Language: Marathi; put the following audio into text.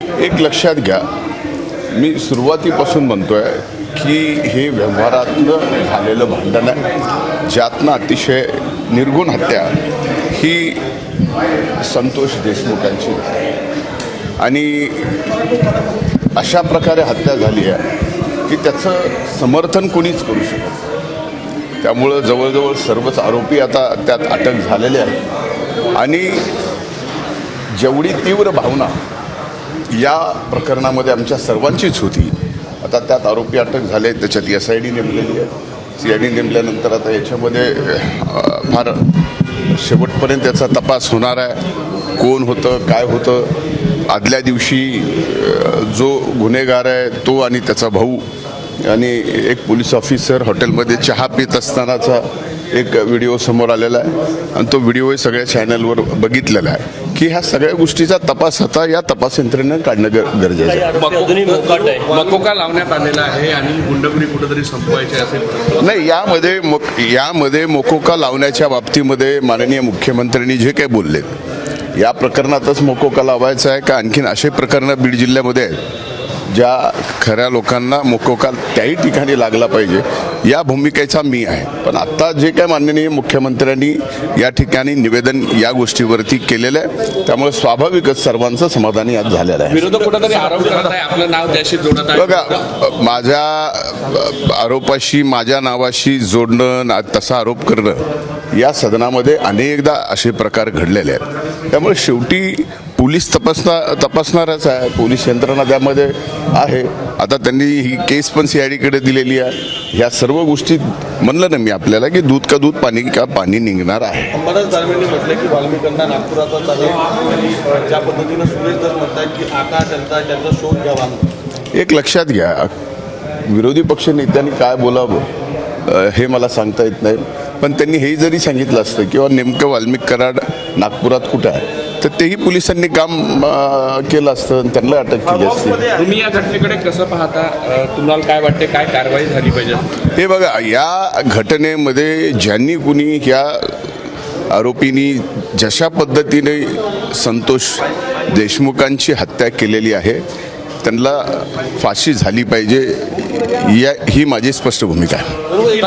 एक लक्षात घ्या. मी सुरुवातीपासून आहे की हे व्यवहारातनं झालेलं भांडण आहे. ज्यातनं अतिशय निर्गुण हत्या ही संतोष देशमुखांची. आणि अशा प्रकारे हत्या झाली आहे की त्याचं समर्थन कोणीच करू शकत त्यामुळं जवळजवळ सर्वच आरोपी आता त्यात अटक झालेले आहेत. आणि जेवढी तीव्र भावना या प्रकरणामध्ये आमच्या सर्वांचीच होती. आता त्यात आरोपी अटक झाले त्याच्यात एस आय डी नेमलेली आहे. सी आय डी नेमल्यानंतर आता याच्यामध्ये फार शेवटपर्यंत त्याचा तपास होणार आहे. कोण होतं काय होतं? आदल्या दिवशी जो गुन्हेगार आहे तो आणि त्याचा भाऊ आणि एक पोलीस ऑफिसर हॉटेलमध्ये चहा पित असतानाचा एक व्हिडिओ समोर आलेला आहे. आणि तो व्हिडिओ सगळ्या चॅनलवर बघितलेला आहे. की ह्या सगळ्या गोष्टीचा तपास आता या तपास यंत्रणेनं काढणं गर- गरजेचं आहे. मकोका लावण्यात आलेला आहे आणि गुंडगिरी कुठेतरी संपवायची असेल नाही यामध्ये मोक यामध्ये मोकोका लावण्याच्या बाबतीमध्ये माननीय मुख्यमंत्र्यांनी जे काही बोललेत या प्रकरणातच मोकोका लावायचा आहे का? आणखीन असे प्रकरणं बीड जिल्ह्यामध्ये आहेत. ज्या खऱ्या लोकांना मोकोका त्याही ठिकाणी लागला पाहिजे या भूमिकेचा मी आहे. पण आत्ता जे काय माननीय मुख्यमंत्र्यांनी या ठिकाणी निवेदन या गोष्टीवरती केलेलं आहे त्यामुळे स्वाभाविकच सर्वांचं समाधानी आज झालेलं आहे. विरोधक कुठेतरी आरोप करत आहे आपलं नाव त्याशी जोडत आहे. बघा माझ्या आरोपाशी माझ्या नावाशी जोडणं ना तसा आरोप करणं या सदनामध्ये अनेकदा असे प्रकार घडलेले आहेत. त्यामुळे शेवटी पोलीस तपासना तपासणारच आहे. पोलीस यंत्रणा त्यामध्ये आहे. आता त्यांनी ही केस पण सी आय डीकडे दिलेली आहे. ह्या सर्व गोष्टी म्हणलं ना मी आपल्याला की दूध का दूध पाणी का पाणी निघणार आहे. दानवेंनी म्हटलं की वाल्मिकांना नागपुरातच आहे. ज्या पद्धतीनं सुरेश दस म्हणतात की आता त्यांचा त्यांचा शोध घ्यावा एक लक्षात घ्या. विरोधी पक्ष नेत्यांनी काय बोलावं? हे मला सांगता येत नाही. पण त्यांनी हे जरी सांगितलं असतं किंवा नेमकं वाल्मिक कराड नागपुरात कुठं आहे तर तेही पोलिसांनी काम केलं असतं आणि त्यांना अटक केली असती. तुम्ही या घटनेकडे कसं पाहता? तुम्हाला काय वाटते? काय कारवाई झाली पाहिजे? हे बघा या घटनेमध्ये ज्यांनी कुणी या आरोपींनी जशा पद्धतीने संतोष देशमुखांची हत्या केलेली आहे त्यांना फाशी झाली पाहिजे या ही माझी स्पष्ट भूमिका आहे.